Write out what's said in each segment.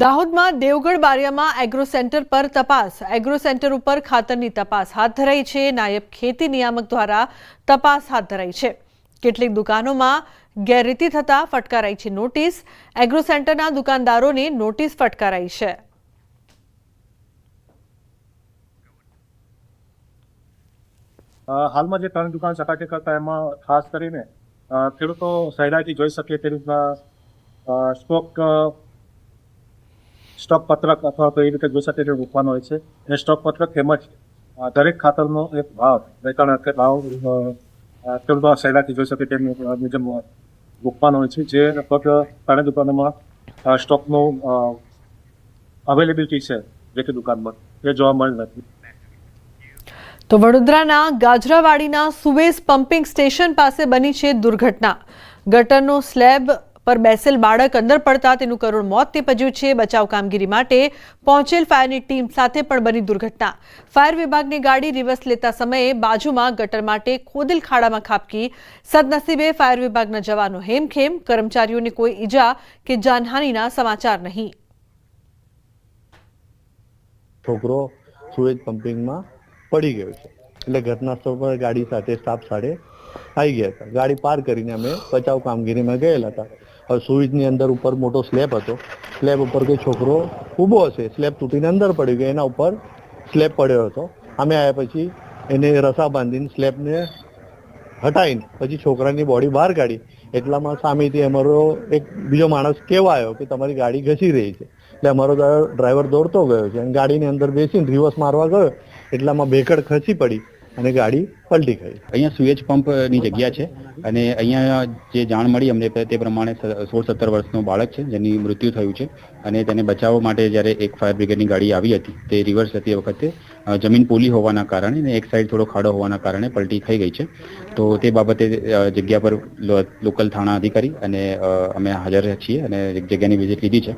દાહોદમાં Devgadh બારિયામાં agro centre પર તપાસ. એગ્રો સેન્ટર ઉપર ખાતરની તપાસ હાથ ધરાઈ છે. નાયબ ખેતી નિયામક દ્વારા તપાસ હાથ ધરાઈ છે. કેટલીક દુકાનોમાં ગેરરીતિ થતા ફટકારાઈ છે નોટિસ. એગ્રો સેન્ટરના દુકાનદારોને નોટિસ ફટકારાઈ છે. હાલમાં જે ત્રણ દુકાન ચટાકે કરતા એમાં ખાસ કરીને ખેડૂતો સહેલાઈથી જોઈ શકે તે રીતના સ્ટોક સ્ટોક પત્રક અથવા તો એ રીતે જોઈ શકે તે મૂકવાનો હોય છે. એ સ્ટોક પત્રક તેમજ દરેક ખાતરનો એક ભાવ વેચાણ ભાવ ખેડૂતો સહેલાથી જોઈ શકે તેમ મુજબ મૂકવાનો હોય છે. જે લગભગ ત્રણેય દુકાનોમાં સ્ટોકનું અવેલેબિલિટી છે જે કે દુકાનમાં. એ જોવા મળે નથી તો વડોદરાના ગાજરાવાડીના સુવેઝ પમ્પિંગ સ્ટેશન પાસે બની છે દુર્ઘટના. ગટરનો સ્લેબ પર બેસેલ બાળક અંદર પડતા તેનું કરુણ મોત નીપજ્યું છે. બચાવ કામગીરી માટે પહોંચેલ ફાયરની ટીમ સાથે પણ બની દુર્ઘટના. ફાયર વિભાગની ગાડી રિવર્સ લેતા સમયે બાજુમાં ગટર માટે ખોદેલ ખાડામાં ખાબકી સદનસીબે ફાયર વિભાગના જવાનો હેમખેમ. કર્મચારીઓને કોઈ ઈજા કે જાનહાનિના સમાચાર નહીં. છોકરો સુએજ પમ્પિંગમાં પડી ગયો છે. એટલે ઘટના સ્થળ પર ગાડી સાથે સ્ટાફ સાથે આવી ગયા હતા. ગાડી પાર કરીને અમે બચાવ કામગીરીમાં ગયેલા હતા. હવે સુવિજની અંદર ઉપર મોટો સ્લેબ હતો. સ્લેબ ઉપર કોઈ છોકરો ઊભો હશે. સ્લેબ તૂટીને અંદર પડી ગયો એના ઉપર સ્લેબ પડ્યો હતો. અમે આવ્યા પછી એને રસા બાંધીને સ્લેબને હટાવીને પછી છોકરાની બોડી બહાર કાઢી. એટલામાં સામેથી અમારો એક બીજો માણસ કેવા આવ્યો કે તમારી ગાડી ઘસી રહી છે. એટલે અમારો ડ્રાઈવર દોડતો ગયો છે અને ગાડીની અંદર બેસીને રિવર્સ મારવા ગયો. એટલામાં ભેકડ ખસી પડી. અને ગાડી પલટી ગઈ. અહીંયા સુએજ પંપની જગ્યા છે અને અહીંયા જે જાણ મળી અમને તે પ્રમાણે સોળ સત્તર વર્ષનો બાળક છે, જેની મૃત્યુ થયું છે અને તેને બચાવવા માટે જ્યારે એક ફાયર બ્રિગેડની ગાડી આવી હતી, તે રિવર્સ હતી વખતે જમીન પોલી હોવાના કારણે અને એક સાઈડ થોડો ખાડો હોવાના કારણે પલટી થઈ ગઈ છે. તો તે બાબતે જગ્યા પર લોકલ થાણા અધિકારી અને અમે હાજર છીએ અને જગ્યાની વિઝિટ લીધી છે.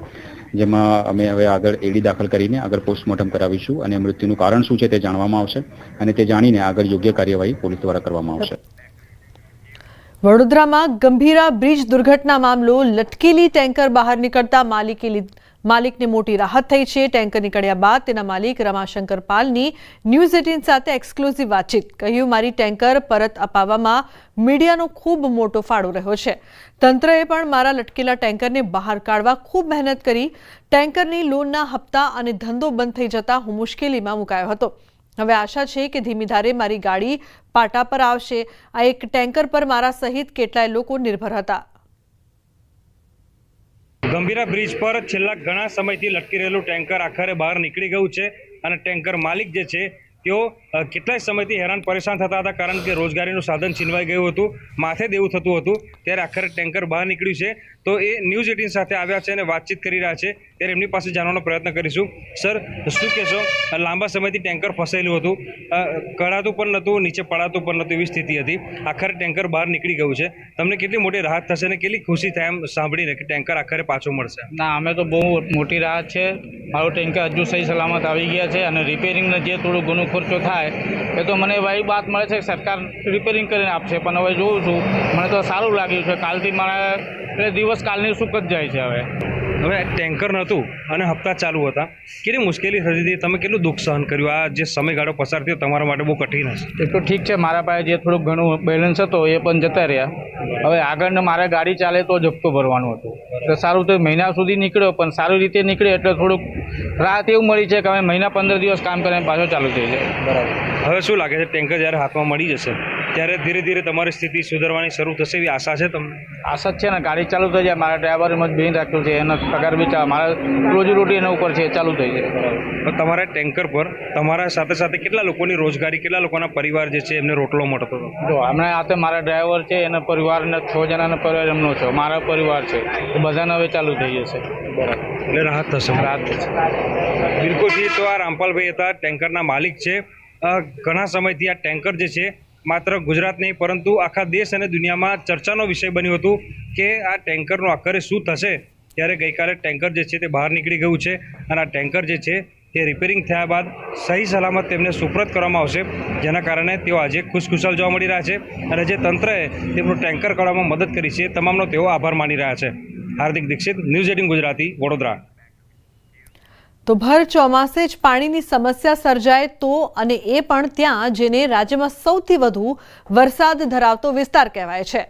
જેમાં અમે હવે આગળ એડી દાખલ કરીને આગળ પોસ્ટમોર્ટમ કરાવીશું અને મૃત્યુનું કારણ શું છે તે જાણવામાં આવશે અને તે જાણીને આગળ યોગ્ય કાર્યવાહી પોલીસ દ્વારા કરવામાં આવશે. વડોદરામાં ગંભીરા બ્રિજ દુર્ઘટના મામલો, લટકેલી ટેન્કર બહાર નીકળતા માલિકે લીધ- માલિકને મોટી રાહત થઈ છે. ટેન્કર નીકળ્યા બાદ તેના માલિક રમાશંકર પાલની ન્યૂઝ એટીન સાથે એક્સક્લુઝિવ વાતચીત કહ્યું, મારી ટેન્કર પરત અપાવવામાં મીડિયાનો ખૂબ મોટો ફાળો રહ્યો છે. તંત્રએ પણ મારા લટકેલા ટેન્કરને બહાર કાઢવા ખૂબ મહેનત કરી. ટેન્કરની લોનના હપ્તા અને ધંધો બંધ થઈ જતાં હું મુશ્કેલીમાં મુકાયો હતો. હવે આશા છે કે ધીમી ધારે મારી ગાડી પાટા પર આવશે. આ એક ટેન્કર પર મારા સહિત કેટલાય લોકો નિર્ભર હતા. ગંભીરા બ્રિજ પર છેલ્લા ઘણા સમયથી લટકી રહેલું ટેન્કર આખરે બહાર નીકળી ગયું છે અને ટેન્કર માલિક જે છે, તેઓ કેટલાય સમયથી હેરાન પરેશાન થતા હતા કારણ કે રોજગારીનું સાધન છીનવાઈ ગયું હતું, માથે દેવું થતું હતું, ત્યારે આખરે ટેન્કર બહાર નીકળ્યું છે. તો એ ન્યૂઝ એટીન સાથે આવ્યા છે અને વાતચીત કરી રહ્યા છે. ત્યારે એમની પાસે જાણવાનો પ્રયત્ન કરીશું. સર શું કહેશો? લાંબા સમયથી ટેન્કર ફસાયેલું હતું. કળાતું પણ નહોતું, નીચે પડાતું પણ નહોતું એવી સ્થિતિ હતી. આખરે ટેન્કર બહાર નીકળી ગયું છે. તમને કેટલી મોટી રાહત થશે અને કેટલી ખુશી થાય એમ સાંભળીને કે ટેન્કર આખરે પાછું મળશે? ના, અમે તો બહુ મોટી રાહત છે. મારો ટેન્કર હજુ સહી સલામત આવી ગયા છે અને રિપેરિંગનો જે થોડું ઘણો ખર્ચો થાય, એ તો મને એવી વાત મળે છે કે સરકાર રિપેરિંગ કરીને આપશે. પણ હવે જોઉં છું, મને તો સારું લાગ્યું છે. કાલથી મારા દિવસ કાલની સુખ જ જાય છે હવે. હવે ટેન્કર નહોતું અને હપ્તા ચાલુ હતા. કેટલી મુશ્કેલી થતી હતી? તમે કેટલું દુઃખ સહન કર્યું? આ જે સમયગાળો પસાર થયો તમારા માટે બહુ કઠિન હશે. એ તો ઠીક છે મારા પાસે જે થોડુંક ઘણું બેલેન્સ હતો એ પણ જતા રહ્યા. હવે આગળને મારે ગાડી ચાલે તો જ હપ્તો ભરવાનું હતું. એટલે સારું તો મહિના સુધી નીકળ્યો પણ સારી રીતે નીકળ્યો એટલે થોડુંક રાહત એવું મળી છે કે હવે મહિના પંદર દિવસ કામ કરીને પાછો ચાલુ થઈ જાય. બરાબર. હવે શું લાગે છે ટેન્કર જ્યારે હાથમાં મળી જશે? ત્યારે ધીરે ધીરે તમારી સ્થિતિ સુધરવાની શરૂ થશે એવી આશા છે તમને? આશા જ છે ને ગાડી ચાલુ થઈ જાય. મારા ડ્રાઈવર એમ જ બેન રાખ્યું છે એનો પગાર બી ચાલે મારા રોજીરોટી એના ઉપર છે એ ચાલુ થઈ જાય. તમારા ટેન્કર પર તમારા સાથે સાથે કેટલા લોકોની રોજગારી કેટલા લોકોના પરિવાર જે છે એમને રોટલો મળતો હતો? જો હમણાં તો મારા ડ્રાઈવર છે એના પરિવારને છ જણાના પરિવાર એમનો છે. મારો પરિવાર છે. એ બધાને હવે ચાલુ થઈ જશે. બરાબર એટલે રાહત થશે. રાત થશે. બિલકુલથી તો આ રામપાલભાઈ હતા ટેન્કરના માલિક છે. ઘણા સમયથી આ ટેન્કર જે છે માત્ર ગુજરાત નહીં, પરંતુ આખા દેશ અને દુનિયામાં ચર્ચાનો વિષય બન્યું હતું કે આ ટેન્કરનું આખરે શું થશે? ત્યારે ગઈકાલે ટેન્કર જે છે તે બહાર નીકળી ગયું છે અને આ ટેન્કર જે છે તે રિપેરિંગ થયા બાદ સહી સલામત તેમને સુપ્રત કરવામાં આવશે, જેના કારણે તેઓ આજે ખુશખુશાલ જોવા મળી રહ્યા છે અને જે તંત્રએ તેમનું ટેન્કર કરવામાં મદદ કરી છે તમામનો તેઓ આભાર માની રહ્યા છે. Hardik Dikshit, news eighteen Gujarati, Vadodara. તો ભર ચોમાસે જ પાણીની સમસ્યા સર્જાય તો અને એ પણ ત્યાં જેને રાજ્યમાં સૌથી વધુ વરસાદ ધરાવતો વિસ્તાર કહેવાય છે.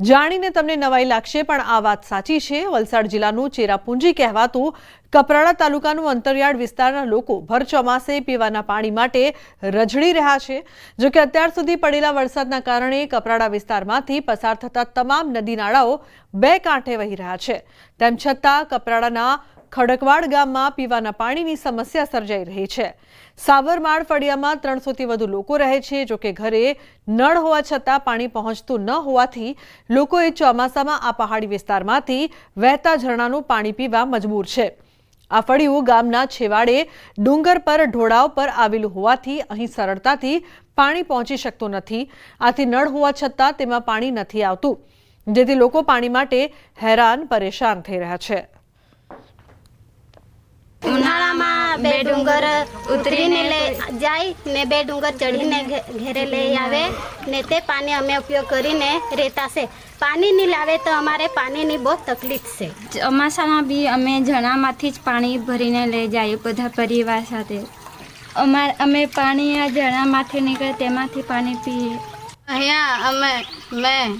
જાણીને તમને નવાઈ લાગશે, પણ આ વાત સાચી છે. વલસાડ જિલ્લાનું ચેરાપુંજી કહેવાતું કપરાડા તાલુકાનું અંતરિયાળ વિસ્તારના લોકો ભર ચોમાસે પીવાના પાણી માટે રઝળી રહ્યા છે. જોકે અત્યાર સુધી પડેલા વરસાદના કારણે કપરાડા વિસ્તારમાંથી પસાર થતા તમામ નદી નાળાઓ બે કાંઠે વહી રહ્યા છે. તેમ છતાં કપરાડાના ખડકવાડ ગામમાં પીવાના પાણીની સમસ્યા સર્જાઈ રહી છે. સાવરમાળ ફળિયામાં ત્રણસોથી વધુ લોકો રહે છે જોકે ઘરે નળ હોવા છતાં પાણી પહોંચતું ન હોવાથી લોકોએ ચોમાસામાં આ પહાડી વિસ્તારમાંથી વહેતા ઝરણાનું પાણી પીવા મજબૂર છે. આ ફળિયું ગામના છેવાડે ડુંગર પર ઢોળાવ પર આવેલું હોવાથી અહીં સરળતાથી પાણી પહોંચી શકતું નથી. આથી નળ હોવા છતાં તેમાં પાણી નથી આવતું, જેથી લોકો પાણી માટે હેરાન, પરેશાન થઈ રહ્યા છે. ઉનાળામાં બે ડુંગર ઉતરીને લે જાય ને બે ડુંગર ચડીને ઘેરે લઈ આવે ને તે પાણી અમે ઉપયોગ કરીને રહેતા છે. પાણી નહીં લાવે તો અમારે પાણીની બહુ તકલીફ છે. ચોમાસામાં બી અમે ઝરણામાંથી જ પાણી ભરીને લઈ જઈએ બધા પરિવાર સાથે. અમાર અમે પાણી આ ઝરણામાંથી નીકળે તેમાંથી પાણી પીએ. અહીંયા અમે મેં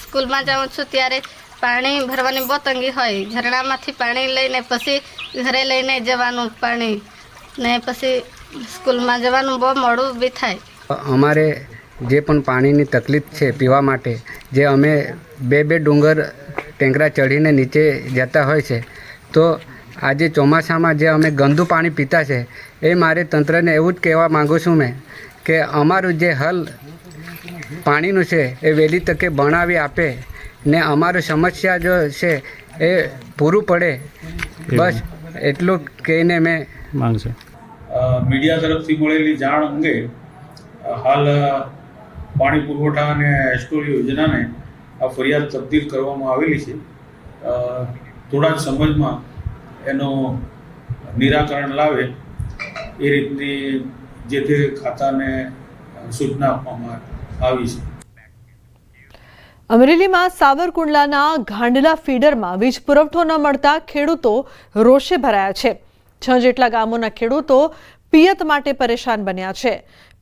સ્કૂલમાં જાઉં છું ત્યારે પાણી ભરવાની બહુ તંગી હોય. ઝરણામાંથી પાણી લઈને પછી ઘરે લઈને જવાનું પાણી. ને પછી સ્કૂલમાં જવાનું બહુ મોડું બી થાય. અમારે જે પણ પાણીની તકલીફ છે પીવા માટે, જે અમે બે બે ડુંગર ટેંકરા ચઢીને નીચે જતા હોય છે, તો આજે ચોમાસામાં જે અમે ગંદુ પાણી પીતા છે, એ મારે તંત્રને એવું જ કહેવા માગું છું મેં કે અમારું જે હલ પાણીનું છે, એ વહેલી તકે બનાવી આપે. ને અમારું સમસ્યા જો છે એ પૂરું પડે. બસ એટલું કહીને મેં માંગશે. અ, મીડિયા તરફથી મળેલી જાણ અંગે હાલ પાણી પુરવઠા અને એસ્ટોલ યોજનાને આ ફરિયાદ તબદીલ કરવામાં આવેલી છે. થોડા જ સમયમાં એનો નિરાકરણ લાવે એ રીતની જે તે ખાતાને સૂચના આપવામાં આવી છે. અમરેલીમાં સાવરકુંડલાના ઘાંડલા ફીડરમાં વીજ પુરવઠો ન મળતા ખેડૂતો રોષે ભરાયા છે. છ જેટલા ગામોના ખેડૂતો પિયત માટે પરેશાન બન્યા છે.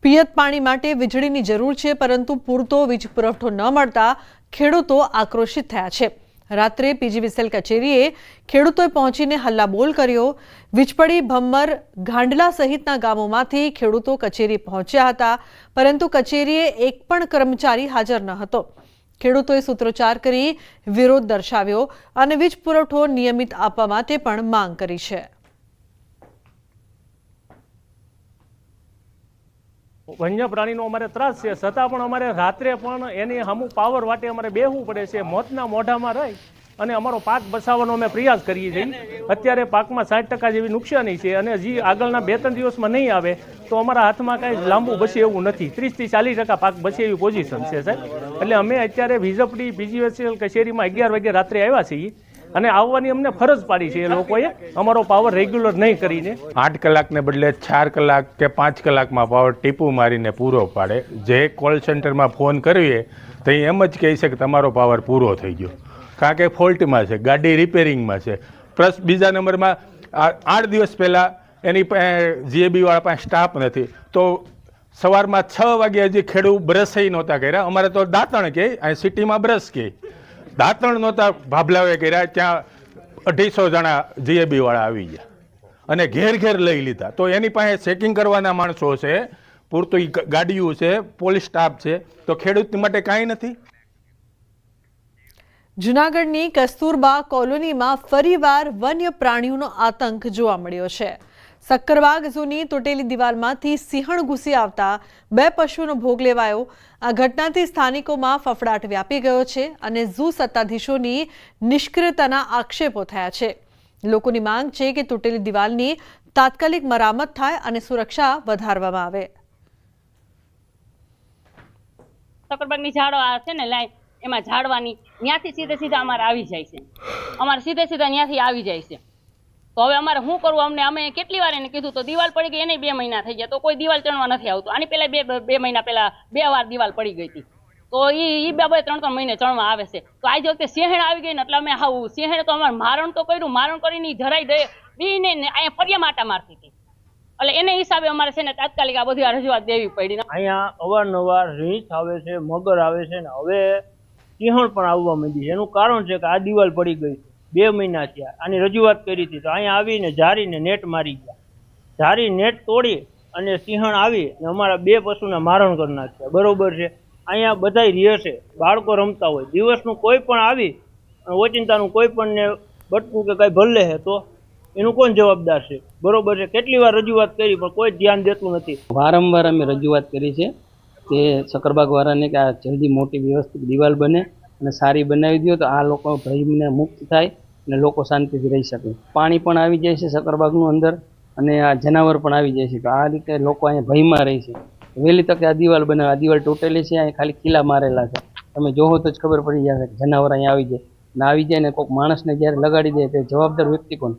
પિયત પાણી માટે વીજળીની જરૂર છે, પરંતુ પૂરતો વીજ પુરવઠો ન મળતા ખેડૂતો આક્રોશિત થયા છે. રાત્રે પીજીવીસેલ કચેરીએ ખેડૂતોએ પહોંચીને હલ્લાબોલ કર્યો. વીજપડી ભમ્મર ઘાંડલા સહિતના ગામોમાંથી ખેડૂતો કચેરી પહોંચ્યા હતા, પરંતુ કચેરીએ એક પણ કર્મચારી હાજર ન હતો. ખેડૂતોએ સૂત્રોચ્ચાર કરી વિરોધ દર્શાવ્યો અને વીજ પુરવઠો નિયમિત આપવા માટે પણ માંગ કરી છે. વન્ય પ્રાણીનો અમારે ત્રાસ છે. છતાં પણ અમારે રાત્રે પણ એની અમુક પાવર વાટે અમારે બેહવું પડે છે. મોતના મોઢામાં રહી અને અમારો પાક બચાવવાનો અમે પ્રયાસ કરીએ છીએ. અત્યારે પાકમાં સાઠ ટકા જેવી નુકસાની છે અને હજી આગળના બે ત્રણ દિવસમાં નહીં આવે તો અમારા હાથમાં કાંઈ લાંબુ બસે એવું નથી. ત્રીસથી ચાલીસ ટકા પાક બસે એવી પોઝિશન છે સાહેબ. એટલે અમે અત્યારે વીજપડી પીજીએસએલ કચેરીમાં અગિયાર વાગે રાત્રે આવ્યા છીએ અને આવવાની અમને ફરજ પાડી છે એ લોકોએ અમારો પાવર રેગ્યુલર નહીં કરીને. આઠ કલાકને બદલે ચાર કલાક કે પાંચ કલાકમાં પાવર ટીપું મારીને પૂરો પાડે. જે કોલ સેન્ટરમાં ફોન કરીએ તો એ એમ જ કહે છે કે તમારો પાવર પૂરો થઈ ગયો. કારણ કે ફોલ્ટમાં છે, ગાડી રિપેરિંગમાં છે. પ્લસ બીજા નંબરમાં આઠ દિવસ પહેલાં એની જીએબીવાળા પાસે સ્ટાફ નથી. તો સવારમાં છ વાગે હજી ખેડૂત બ્રશ નહોતા કર્યા. અમારે તો દાંતણ કહે અહીં સિટીમાં બ્રશ કહે દાંતણ નહોતા ભાભલાવે કર્યા, ત્યાં અઢીસો જણા જીએબીવાળા આવી ગયા. અને ઘેર ઘેર લઈ લીધા. તો એની પાસે ચેકિંગ કરવાના માણસો છે. પૂરતું ગાડીઓ છે, પોલીસ સ્ટાફ છે. તો ખેડૂત માટે કાંઈ નથી. જૂનાગઢની કસ્તુરબા કોલોનીમાં ફરીવાર વન્ય પ્રાણીઓનો આતંક જોવા મળ્યો છે. સક્કરબાગ ઝૂની તૂટેલી દિવાલમાંથી સિંહણ ઘૂસી આવતા બે પશુનો ભોગ લેવાયો. આ ઘટનાથી સ્થાનિકોમાં ફફડાટ વ્યાપી ગયો છે અને ઝૂ સત્તાધીશોની નિષ્ક્રિયતાના આક્ષેપો થયા છે. લોકોની માંગ છે કે તૂટેલી દિવાલની તાત્કાલિક મરામત થાય અને સુરક્ષા વધારવામાં આવે. સકરબાગની આ છે ને લાઈન એમાં ઝાડવાની ત્યાંથી સીધે સીધા અમારે આવી જાય છે. અમારે સીધે સીધા ત્યાંથી આવી જાય છે. તો હવે અમારે શું કરવું? અમને, અમે કેટલી વાર એને કીધું તો દિવાલ પડી ગઈ એને બે મહિના થઈ ગયા. તો કોઈ દિવાલ ચણવા નથી આવતું. આની પહેલાં બે બે મહિના પહેલાં બે વાર દિવાલ પડી ગઈ હતી. તો એ એ બાબતે ત્રણ ત્રણ મહિને ચણવા આવે છે. તો આજે વખતે સિંહણ આવી ગઈ ને એટલે અમે આવું સિંહણ તો અમારે મારણ તો કર્યું. મારણ કરીને જરાઈ દે બીને ને અહીંયા ફરિયા માટા મારતી હતી. એટલે એને હિસાબે અમારે છે ને તાત્કાલિક આ બધી રજૂઆત દેવી પડી અહીંયા અવારનવાર રીંછ આવે છે, મગર આવે છે ને હવે સિંહણ પણ આવવા માંડી છે. એનું કારણ છે કે આ દિવાલ પડી ગઈ બે મહિના થયા. આની રજૂઆત કરી હતી તો અહીંયા આવીને ઝારીને નેટ મારી ગયા. ઝારી નેટ તોડી અને સિંહણ આવી અને અમારા બે પશુના મારણ કરી નાખ્યા. બરોબર છે? અહીંયા બધાય રહે છે. બાળકો રમતા હોય. દિવસનું કોઈ પણ આવી અને ઓચિંતાનું કોઈ પણ ને બટકું કે કાંઈ ભલે છે તો એનું કોણ જવાબદાર છે? બરોબર છે? કેટલી વાર રજૂઆત કરી પણ કોઈ ધ્યાન દેતું નથી. વારંવાર અમે રજૂઆત કરી છે. કે સકરબાગવાળાને કે આ જલ્દી મોટી વ્યવસ્થિત દિવાલ બને અને સારી બનાવી દો તો આ લોકો ભયને મુક્ત થાય અને લોકો શાંતિથી રહી શકે. પાણી પણ આવી જાય છે સકરબાગનું અંદર અને આ જનાવર પણ આવી જાય છે. તો આ રીતે લોકો અહીંયા ભયમાં રહે છે. વહેલી તકે આ દિવાલ બનાવે. આ દિવાલ તૂટેલી છે, અહીંયા ખાલી કિલ્લા મારેલા છે. તમે જોવો તો જ ખબર પડી જશે કે જનાવર અહીંયા આવી જાય. ને આવી જાય ને કોઈક માણસને જ્યારે લગાડી દે તે જવાબદાર વ્યક્તિ કોણ?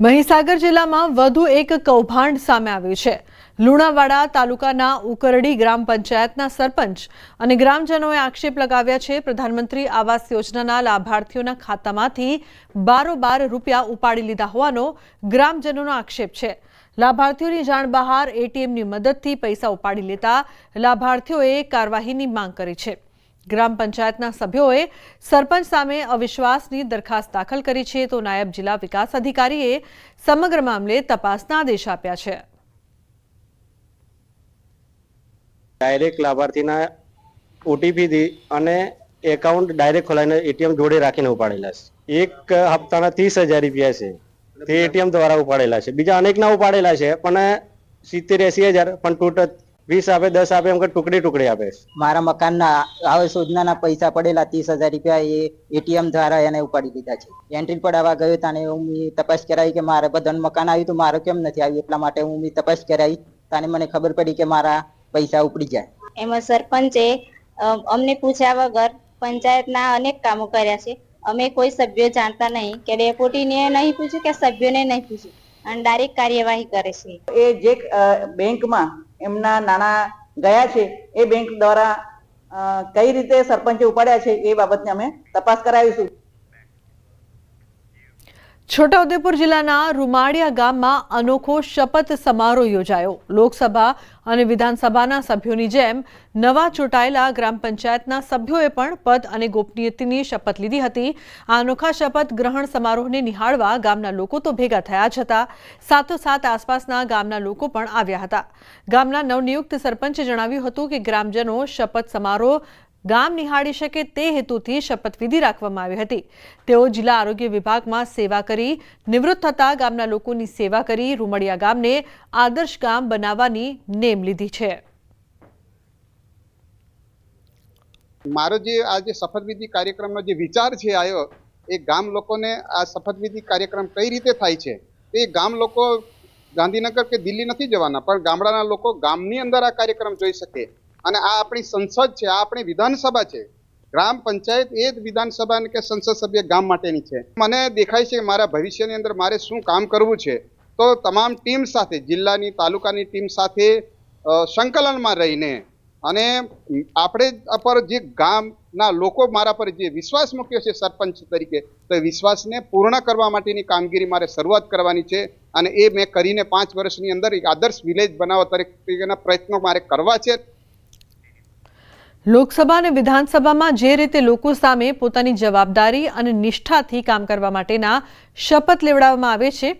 મહીસાગર જિલ્લામાં વધુ એક કૌભાંડ સામે આવ્યું છે. લુણાવાડા તાલુકાના ઉકરડી ગ્રામ પંચાયતના સરપંચ અને ગ્રામજનોએ આક્ષેપ લગાવ્યા છે. પ્રધાનમંત્રી આવાસ યોજનાના લાભાર્થીઓના ખાતામાંથી બારોબાર રૂપિયા ઉપાડી લીધા હોવાનો ગ્રામજનોનો આક્ષેપ છે. લાભાર્થીઓની જાણ બહાર એટીએમની મદદથી પૈસા ઉપાડી લેતા લાભાર્થીઓએ કાર્યવાહીની માંગ કરી છે. ગ્રામ પંચાયતના સભ્યોએ સરપંચ સામે અવિશ્વાસની દરખાસ્ત દાખલ કરી છે તો નાયબ જિલ્લા વિકાસ અધિકારીએ સમગ્ર મામલે તપાસના આદેશ આપ્યા છે. ડાયરેક્ટ લાભાર્થીના ઓટીપીથી અને એકાઉન્ટ ડાયરેક્ટ ખોલાઈને એટીએમ જોડે રાખીને ઉપાડેલા છે. એક હપ્તાના ત્રીસ હજાર રૂપિયા છે. તે એટીએમ દ્વારા ઉપાડેલા છે. બીજા અનેકના ઉપાડેલા છે પણ સિત્તેર એસી હજાર પણ ટોટલ વીસ આપે દસ આપે એમ કે ટુકડી ટુકડી આપે છે. મારા મકાનના આવાસ યોજનાના પૈસા પડેલા ત્રીસ હજાર રૂપિયા એ એટીએમ દ્વારા એને ઉપાડી લીધા છે. એન્ટ્રી પડાવવા ગયો તાને હું તપાસ કરાવી કે મારે બધાનું મકાન આવ્યું તો મારું કેમ નથી આવ્યું? એટલા માટે હું મેં તપાસ કરાવી. તાને મને ખબર પડી કે મારા પૈસા ઉપડી જાય. એમાં સરપંચે અમને પૂછ્યા વગર પંચાયતના અનેક કામો કર્યા છે. અમે કોઈ સભ્યો જાણતા નહીં કે ડેપ્યુટીને નહીં પૂછ્યું કે સભ્યોને નહીં પૂછ્યું. અને ડાયરેક્ટ કાર્યવાહી કરે છે. એ જે બેંકમાં એમના નાણાં ગયા છે એ બેંક દ્વારા કઈ રીતે સરપંચે ઉપાડ્યા છે એ બાબતને અમે તપાસ કરાવીશું. છોટાઉદેપુર જિલ્લાના રૂમાળિયા ગામમાં અનોખો શપથ સમારોહ યોજાયો. લોકસભા અને વિધાનસભાના સભ્યોની જેમ નવા ચૂંટાયેલા ગ્રામ પંચાયતના સભ્યોએ પણ પદ અને ગોપનીયતાની શપથ લીધી હતી. આ અનોખા શપથ ગ્રહણ સમારોહને નિહાળવા ગામના લોકો તો ભેગા થયા જ હતા. સાથોસાથ આસપાસના ગામના લોકો પણ આવ્યા હતા. ગામના નવનિયુક્ત સરપંચે જણાવ્યું હતું કે ગ્રામજનો શપથ સમારોહ ગામ નિહાળી શકે તે હેતુથી શપથવિધિ રાખવામાં આવી હતી. તેઓ જિલ્લા આરોગ્ય વિભાગમાં સેવા કરી, નિવૃત્ત થતા ગામના લોકોની સેવા કરી રૂમડિયા ગામને આદર્શ ગામ બનાવવાની નેમ લીધી છે. મારો જે આ જે શપથવિધિ કાર્યક્રમનો જે વિચાર છે આવ્યો એ ગામ લોકોને આ શપથવિધિ કાર્યક્રમ કઈ રીતે થાય છે? એ ગામ લોકો ગાંધીનગર કે દિલ્હી નથી જવાના, પણ ગામડાના લોકો ગામની અંદર આ કાર્યક્રમ જોઈ શકે. અને આ આપણી સંસદ છે, આ આપણી વિધાનસભા છે. ગ્રામ પંચાયત એ જ વિધાનસભા કે સંસદ સભ્ય ગામ માટેની છે. મને દેખાય છે મારા ભવિષ્યની અંદર મારે શું કામ કરવું છે. તો તમામ ટીમ સાથે, જિલ્લાની, તાલુકાની ટીમ સાથે સંકલનમાં રહીને અને આપણે પર જે ગામના લોકો મારા પર જે વિશ્વાસ મૂક્યો છે સરપંચ તરીકે, તો એ વિશ્વાસને પૂર્ણ કરવા માટેની કામગીરી મારે શરૂઆત કરવાની છે અને એ મેં કરીને પાંચ વર્ષની અંદર એક આદર્શ વિલેજ બનાવવા તરીકેના પ્રયત્નો મારે કરવા છે. લોકસભા અને વિધાનસભામાં જે રીતે લોકો સામે પોતાની જવાબદારી અને નિષ્ઠાથી કામ કરવા માટેના શપથ લેવડાવવામાં આવે છે,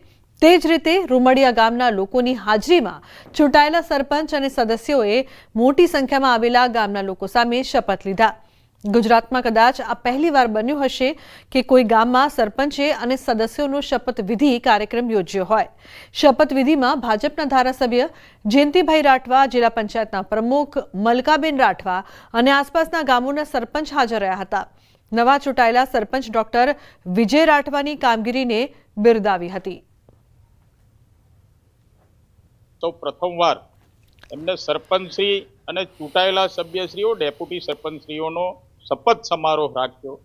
તે જ રીતે રૂમડિયા ગામના લોકોની હાજરીમાં ચૂંટાયેલા સરપંચ અને સદસ્યોએ મોટી સંખ્યામાં આવેલા ગામના લોકો સામે શપથ લીધા. ગુજરાતમાં કદાચ આ પહેલીવાર બન્યું હશે કે કોઈ ગામમાં સરપંચે અને સદસ્યોનો શપથવિધિ કાર્યક્રમ યોજ્યો હોય. શપથવિધિમાં ભાજપના ધારાસભ્ય જયંતિભાઈ રાઠવા, જિલ્લા પંચાયતના પ્રમુખ મલકાબેન રાઠવા અને આસપાસના ગામોના સરપંચ હાજર રહ્યા હતા. નવા ચૂંટાયેલા સરપંચ ડોક્ટર વિજય રાઠવાની કામગીરીને બિરદાવી હતી. તો પ્રથમવાર એમને સરપંચશ્રી અને ચૂંટાયેલા સભ્યશ્રીઓ, ડેપ્યુટી સરપંચશ્રીઓનો શપથ સમારોહ રાખ્યો.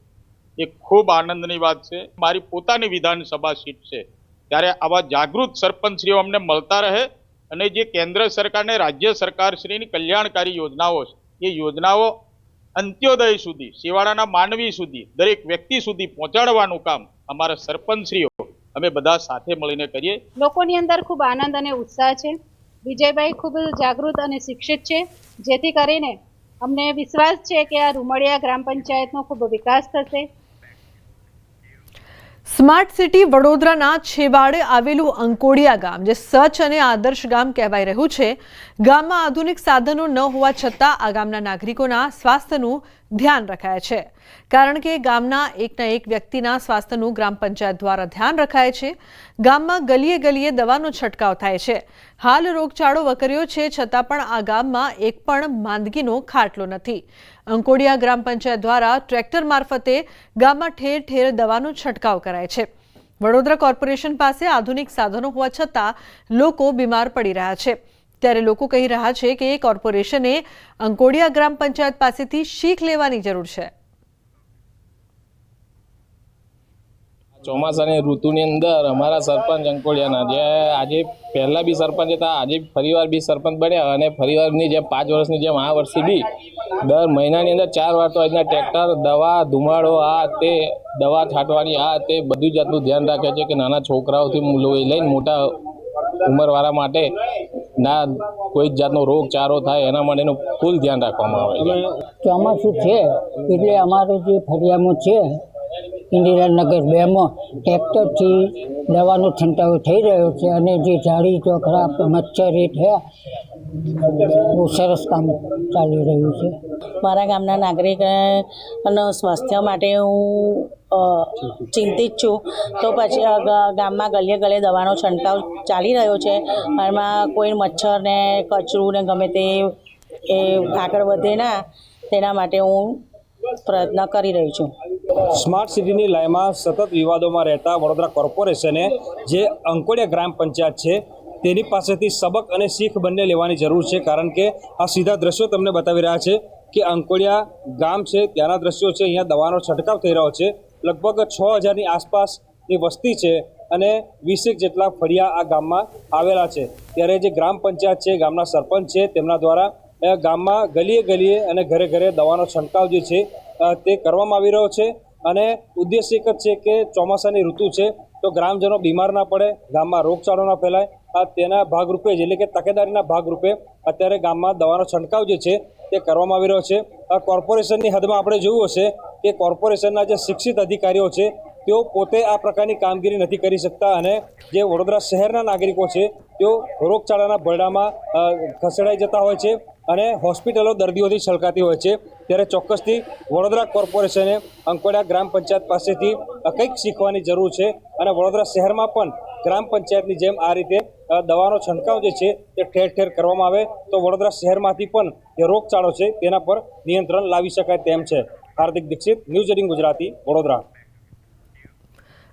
એ ખૂબ આનંદની વાત છે. મારી પોતાની વિધાનસભા સીટ છે. ત્યારે આવા જાગૃત સરપંચશ્રીઓ અમને મળતા રહે અને જે કેન્દ્ર સરકારને રાજ્ય સરકારશ્રીની કલ્યાણકારી યોજનાઓ છે, એ યોજનાઓ અંત્યોદય સુધી, શિવાળાના માનવી સુધી, દરેક વ્યક્તિ સુધી પહોંચાડવાનું કામ અમારા સરપંચશ્રીઓ અમે બધા સાથે મળીને કરીએ. લોકોની અંદર ખૂબ આનંદ અને ઉત્સાહ છે. વિજયભાઈ ખૂબ જાગૃત અને શિક્ષિત છે. જેથી કરીને અમને વિશ્વાસ છે કે આ રૂમડિયા ગ્રામ પંચાયતનો ખૂબ વિકાસ થશે. સ્માર્ટ સિટી વડોદરાના છેવાડે આવેલું અંકોડિયા ગામ, જે સચ અને આદર્શ ગામ કહેવાય રહ્યું છે, ગામમાં આધુનિક સાધનો ન હોવા છતાં આ ગામના નાગરિકોના સ્વાસ્થ્યનું ધ્યાન રખાય છે. કારણ કે ગામના એકના એક વ્યક્તિના સ્વાસ્થ્યનું ગ્રામ પંચાયત દ્વારા ધ્યાન રખાય છે. ગામમાં ગલીએ ગલીએ દવાનો છંટકાવ થાય છે. હાલ રોગચાળો વકર્યો છે, છતાં પણ આ ગામમાં એક પણ માંદગીનો ખાટલો નથી. અંકોડિયા ગ્રામ પંચાયત દ્વારા ટ્રેક્ટર મારફતે ગામમાં ઠેર ઠેર દવાનો છંટકાવ કરાય છે. વડોદરા કોર્પોરેશન પાસે આધુનિક સાધનો હોવા છતાં લોકો બીમાર પડી રહ્યા છે. ત્યારે લોકો કહી રહ્યા છે કે કોર્પોરેશને અંકોડિયા ગ્રામ પંચાયત પાસેથી શીખ લેવાની જરૂર છે. ચોમાસાની ઋતુની અંદર અમારા સરપંચ અંકોડિયાના જે આજે પહેલાં બી સરપંચ હતા, આજે ફરીવાર બી સરપંચ બન્યા અને ફરીવારની જેમ પાંચ વર્ષની જેમ આ વર્ષે બી દર મહિનાની અંદર ચાર વાર તો આજના ટ્રેક્ટર, દવા, ધુમાડો, આ તે દવા છાંટવાની, આ તે બધું જાતનું ધ્યાન રાખે છે કે નાના છોકરાઓથી લઈને મોટા ઉંમરવાળા માટે ના કોઈ જ જાતનો રોગચારો થાય એના માટેનું ફૂલ ધ્યાન રાખવામાં આવે ચોમાસું છે? એટલે અમારું જે ફરિયામાં છે ઇન્દિરાનગર બેમાં ટ્રેક્ટરથી દવાનો છંટાવ થઈ રહ્યો છે અને જે ઝાડી ચોખરા મચ્છર એ થયા બહુ સરસ કામ ચાલી રહ્યું છે. મારા ગામના નાગરિકના સ્વાસ્થ્ય માટે હું ચિંતિત છું. તો પછી ગામમાં ગલીએ ગલીએ દવાનો છંટકાવ ચાલી રહ્યો છે. એમાં કોઈ મચ્છર ને કચરું ને ગમે તે એ આગળ વધે ના, તેના માટે હું પ્રયત્ન કરી રહી છું. સ્માર્ટ સિટીની લાઈમાં સતત વિવાદોમાં રહેતા વડોદરા કોર્પોરેશને જે અંકોડિયા ગ્રામ પંચાયત છે, તેની પાસેથી સબક અને શીખ બંને લેવાની જરૂર છે, કારણ કે આ સીધા દ્રશ્યો તમને બતાવી રહ્યા છે કે અંકોડિયા ગામ છે, ત્યાંના દ્રશ્યો છે, અહીંયા દવાનો છંટકાવ થઈ રહ્યો છે. લગભગ છ હજારની આસપાસની વસ્તી છે અને વીસેક જેટલા ફળિયા આ ગામમાં આવેલા છે. ત્યારે જે ગ્રામ પંચાયત છે, ગામના સરપંચ છે, તેમના દ્વારા ગામમાં ગલીએ ગલીએ અને ઘરે ઘરે દવાનો છંટકાવ જે છે તે કરવામાં આવી રહ્યો છે અને ઉદ્દેશ્ય એક જ છે કે ચોમાસાની ઋતુ છે, તો ગ્રામજનો બીમાર ના પડે, ગામમાં રોગચાળો ના ફેલાય. આ તેના ભાગરૂપે જ, એટલે કે તકેદારીના ભાગરૂપે અત્યારે ગામમાં દવાનો છંટકાવ જે છે, તે કરવામાં આવી રહ્યો છે. આ કોર્પોરેશનની હદમાં આપણે જોયું હશે કે કોર્પોરેશનના જે શિક્ષિત અધિકારીઓ છે, તેઓ પોતે આ પ્રકારની કામગીરી નથી કરી શકતા અને જે વડોદરા શહેરના નાગરિકો છે, તેઓ રોગચાળાના ભરડામાં ખસેડાઈ જતા હોય છે અને હોસ્પિટલો દર્દીઓથી છલકાતી હોય છે. ત્યારે ચોક્કસથી વડોદરા કોર્પોરેશને અંકોડા ગ્રામ પંચાયત પાસેથી કંઈક શીખવાની જરૂર છે અને વડોદરા શહેરમાં પણ ગ્રામ પંચાયતની જેમ આ રીતે દવાનો છંટકાવ જે છે તે ઠેર ઠેર કરવામાં આવે. તો વડોદરા શહેરમાંથી પણ જે રોગચાળો છે તેના પર નિયંત્રણ લાવી શકાય તેમ છે. Hardik Dikshit, news eighteen Gujarati, Vadodara.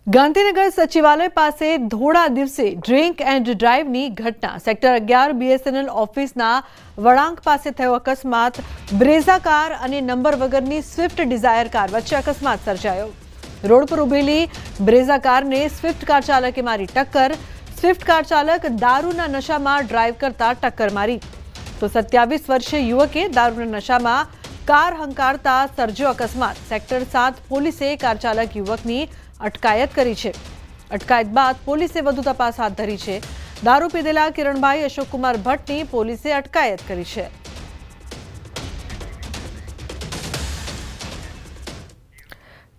Gandhinagar સચિવાલય પાસે ધોળા દિવસે ડ્રિંક એન્ડ ડ્રાઈવની ઘટના. સેક્ટર અગિયાર બીએસએનએલ ઓફિસના વળાંક પાસે થયો અકસ્માત. બ્રેઝા કાર અને નંબર વગરની સ્વિફ્ટ ડિઝાયર કાર વચ્ચે અકસ્માત સર્જાયો. રોડ પર ઉભેલી બ્રેઝા કારને સ્વિફ્ટ કાર ચાલકે મારી ટક્કર. સ્વિફ્ટ કાર ચાલક દારૂના નશામાં ડ્રાઈવ કરતા ટક્કર મારી. તો સત્યાવીસ વર્ષીય યુવકે દારૂના નશામાં કાર હંકારતા સર્જ્યો અકસ્માત. સેક્ટર સાત પોલીસે કાર ચાલક યુવકની અટકાયત કરી છે. અટકાયત બાદ પોલીસે વધુ તપાસ હાથ ધરી છે. દારૂ પીધેલા કિરણભાઈ અશોકકુમાર ભટ્ટની પોલીસે અટકાયત કરી છે.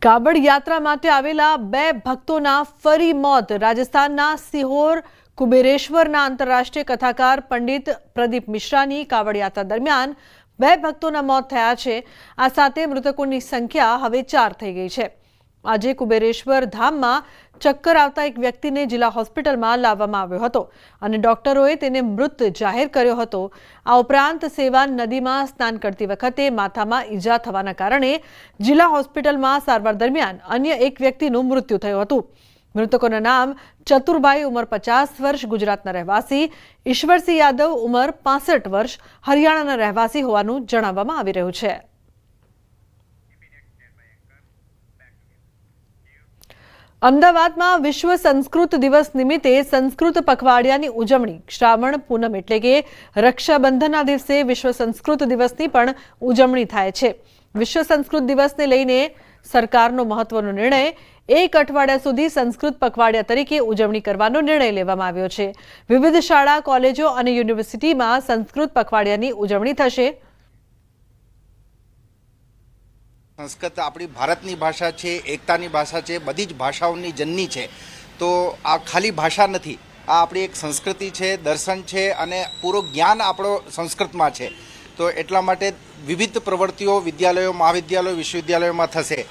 કાબડ યાત્રા માટે આવેલા બે ભક્તોના ફરી મોત. રાજસ્થાનના સિહોર કુબેરેશ્વરના આંતરરાષ્ટ્રીય કથાકાર પંડિત પ્રદીપ મિશ્રાની કાવડ યાત્રા દરમિયાન બે ભક્તોના મોત થયા છે. આ સાથે મૃતકોની સંખ્યા હવે ચાર થઈ ગઈ છે. આજે કુબેરેશ્વર ધામમાં ચક્કર આવતા એક વ્યક્તિને જિલ્લા હોસ્પિટલમાં લાવવામાં આવ્યો હતો અને ડોક્ટરોએ તેને મૃત જાહેર કર્યો હતો. આ ઉપરાંત સેવાન નદીમાં સ્નાન કરતી વખતે માથામાં ઈજા થવાના કારણે જિલ્લા હોસ્પિટલમાં સારવાર દરમિયાન અન્ય એક વ્યક્તિનું મૃત્યુ થયું હતું. મૃતકોના નામ ચતુરભાઈ ઉંમર પચાસ વર્ષ, ગુજરાતના રહેવાસી ઈશ્વરસિંહ યાદવ ઉંમર પાસઠ વર્ષ, હરિયાણાના રહેવાસી હોવાનું જણાવવામાં આવી રહ્યું છે. અમદાવાદમાં વિશ્વ સંસ્કૃત દિવસ નિમિત્તે સંસ્કૃત પખવાડિયાની ઉજવણી. શ્રાવણ પૂનમ એટલે કે રક્ષાબંધનના દિવસે વિશ્વ સંસ્કૃત દિવસની પણ ઉજવણી થાય છે. વિશ્વ સંસ્કૃત દિવસને લઈને સરકારનો મહત્વનો નિર્ણય એક અઠવાડિયા સુધી સંસ્કૃત પખવાડિયા તરીકે ઉજવણી કરવાનો નિર્ણય લેવામાં આવ્યો છે. વિવિધ શાળા, કોલેજો અને યુનિવર્સિટીમાં સંસ્કૃત પખવાડિયાની ઉજવણી થશે. સંસ્કૃત આપણી ભારતની ભાષા છે, એકતાની ભાષા છે, બધી જ ભાષાઓની જનની છે. તો આ ખાલી ભાષા નથી, આ આપણી એક સંસ્કૃતિ છે, દર્શન છે અને પૂરું જ્ઞાન આપણો સંસ્કૃતમાં છે. તો એટલા માટે વિવિધ પ્રવૃત્તિઓ વિદ્યાલયો, મહાવિદ્યાલયો, વિશ્વવિદ્યાલયોમાં થશે.